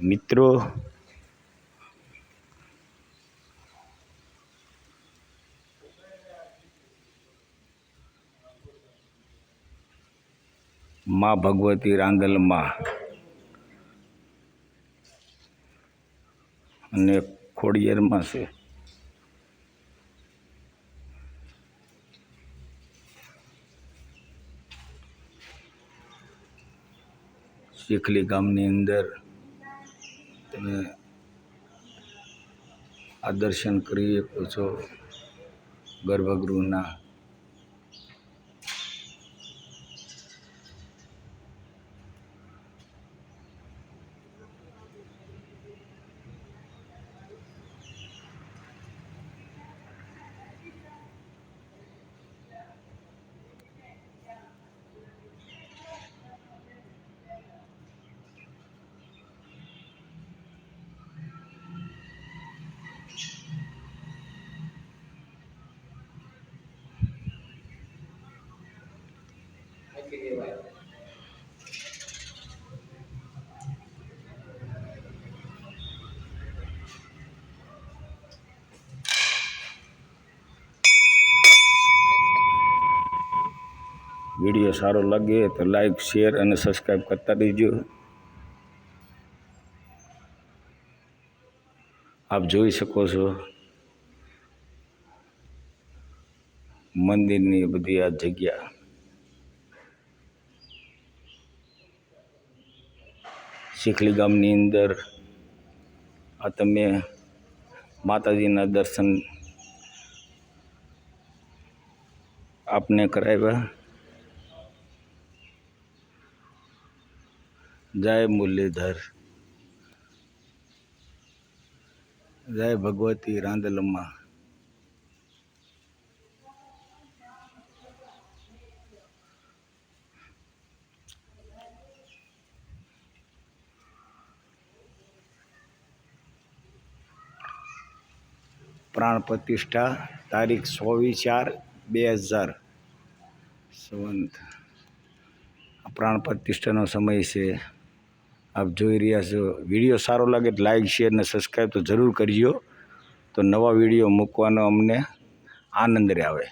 મિત્રો. મા ભગવતી રાંદલમાં અને ખોડિયારમાં છે. શીખલી ગામની અંદર તમે આ દર્શન કરી શકો છો ગર્ભગૃહના વીડિયો સારો લાગે તો લાઈક શેર અને સબસ્ક્રાઈબ કરતા રહીજો. આપ જોઈ શકો છો મંદિરની બધી આ જગ્યા. શીખલી ગામની અંદર આ તમે માતાજીના દર્શન આપને કરાવ્યા. જય મુરલીધર. જય ભગવતી રાંદલમાં પ્રાણ પ્રતિષ્ઠા તારીખ ચોવીસ ચાર બે હજાર. સંવંત. પ્રાણ પ્રતિષ્ઠાનો સમય છે. આપ જોઈ રહ્યા છો. વીડિયો સારો લાગે તો લાઇક શેર અને સબસ્ક્રાઈબ તો જરૂર કરજો. તો નવા વીડિયો મૂકવાનો અમને આનંદ આવે